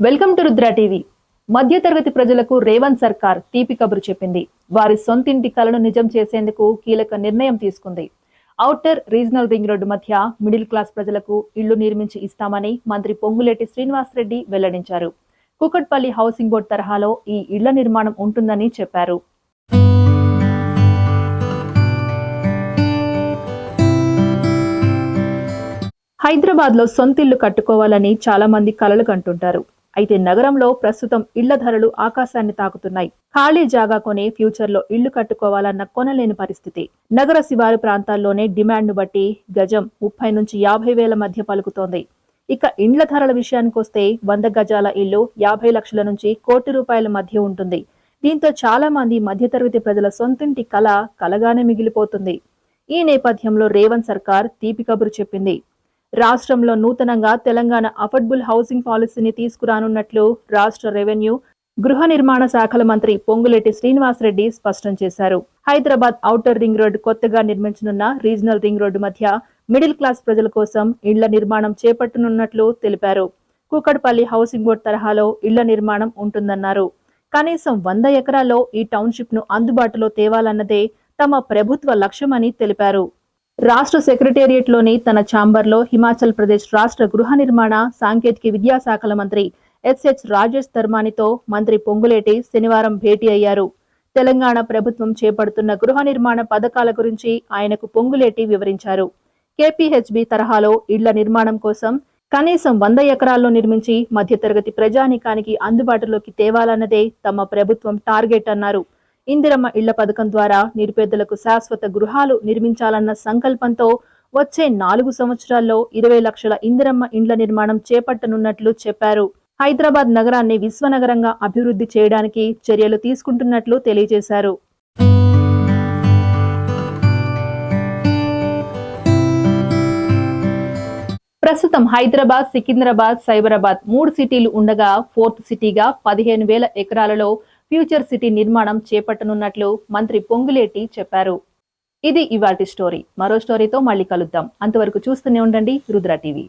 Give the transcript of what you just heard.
Welcome to Rudra TV. మధ్యతరగతి ప్రజలకు రేవంత్ సర్కార్ తీపి కబురు చెప్పింది. వారి సొంతింటి కలను నిజం చేసేందుకు కీలక నిర్ణయం తీసుకుంది. ఔటర్ రీజనల్ రింగ్ రోడ్డు మధ్య మిడిల్ క్లాస్ ప్రజలకు ఇళ్ళు నిర్మించి ఇస్తామని మంత్రి పొంగులేటి శ్రీనివాసరెడ్డి వెల్లడించారు. కుకట్పల్లి హౌసింగ్ బోర్డు తరహాలో ఈ ఇళ్ళ నిర్మాణం ఉంటుందని చెప్పారు. హైదరాబాద్లో సొంతిల్లు కట్టుకోవాలని చాలా మంది కలలు కంటుంటారు. అయితే నగరంలో ప్రస్తుతం ఇళ్ళ ధరలు ఆకాశాన్ని తాకుతున్నాయి. ఖాళీ జాగా కొనే ఫ్యూచర్లో ఇళ్ళు కట్టుకోవాలన్న కొనలేని పరిస్థితి. నగర శివారు ప్రాంతాల్లోనే డిమాండ్ను బట్టి గజం ముప్పై నుంచి యాభై వేల మధ్య పలుకుతోంది. ఇక ఇండ్ల ధరల విషయానికొస్తే వంద గజాల ఇల్లు యాభై లక్షల నుంచి కోటి రూపాయల మధ్య ఉంటుంది. దీంతో చాలా మంది మధ్యతరగతి ప్రజల సొంతింటి కళ కలగానే మిగిలిపోతుంది. ఈ నేపథ్యంలో రేవంత్ సర్కార్ తీపి కబురు చెప్పింది. రాష్ట్రంలో నూతనంగా తెలంగాణ అఫర్డబుల్ హౌసింగ్ పాలసీని తీసుకురానున్నట్లు రాష్ట్ర రెవెన్యూ గృహ నిర్మాణ శాఖల మంత్రి పొంగులేటి శ్రీనివాసరెడ్డి స్పష్టం చేశారు. హైదరాబాద్ ఔటర్ రింగ్ రోడ్డు కొత్తగా నిర్మించనున్న రీజనల్ రింగ్ రోడ్డు మధ్య మిడిల్ క్లాస్ ప్రజల కోసం ఇళ్ళ నిర్మాణం చేపట్టనున్నట్లు తెలిపారు. కూకట్పల్లి హౌసింగ్ బోర్డు తరహాలో ఇళ్ళ నిర్మాణం ఉంటుందన్నారు. కనీసం వంద ఎకరాల్లో ఈ టౌన్షిప్ను అందుబాటులో తేవాలన్నదే తమ ప్రభుత్వ లక్ష్యమని తెలిపారు. రాష్ట్ర సెక్రటేరియట్లోని తన ఛాంబర్లో హిమాచల్ ప్రదేశ్ రాష్ట్ర గృహ నిర్మాణ సాంకేతిక విద్యాశాఖల మంత్రి ఎస్హెచ్ రాజేష్ ధర్మానితో మంత్రి పొంగులేటి శనివారం భేటీ అయ్యారు. తెలంగాణ ప్రభుత్వం చేపడుతున్న గృహ నిర్మాణ పథకాల గురించి ఆయనకు పొంగులేటి వివరించారు. కేపీహెచ్బి తరహాలో ఇళ్ళ నిర్మాణం కోసం కనీసం వంద ఎకరాల్లో నిర్మించి మధ్యతరగతి ప్రజానికానికి అందుబాటులోకి తేవాలన్నదే తమ ప్రభుత్వం టార్గెట్ అన్నారు. ఇందిరమ్మ ఇళ్ళ పథకం ద్వారా నిరుపేదలకు శాశ్వత గృహాలు నిర్మించాలన్న సంకల్పంతో వచ్చే నాలుగు సంవత్సరాల్లో ఇరవై లక్షల ఇందిరమ్మ ఇండ్ల నిర్మాణం చేపట్టనున్నట్లు చెప్పారు. హైదరాబాద్ నగరాన్ని విశ్వనగరంగా అభివృద్ధి చేయడానికి చర్యలు తీసుకుంటున్నట్లు తెలియజేశారు. ప్రస్తుతం హైదరాబాద్ సికింద్రాబాద్ సైబరాబాద్ మూడు సిటీలు ఉండగా ఫోర్త్ సిటీగా పదిహేను వేల ఎకరాలలో ఫ్యూచర్ సిటీ నిర్మాణం చేపట్టనున్నట్లు మంత్రి పొంగులేటి చెప్పారు. ఇది ఇవాటి స్టోరీ. మరో స్టోరీతో మళ్ళీ కలుద్దాం. అంతవరకు చూస్తూనే ఉండండి రుద్ర టీవీ.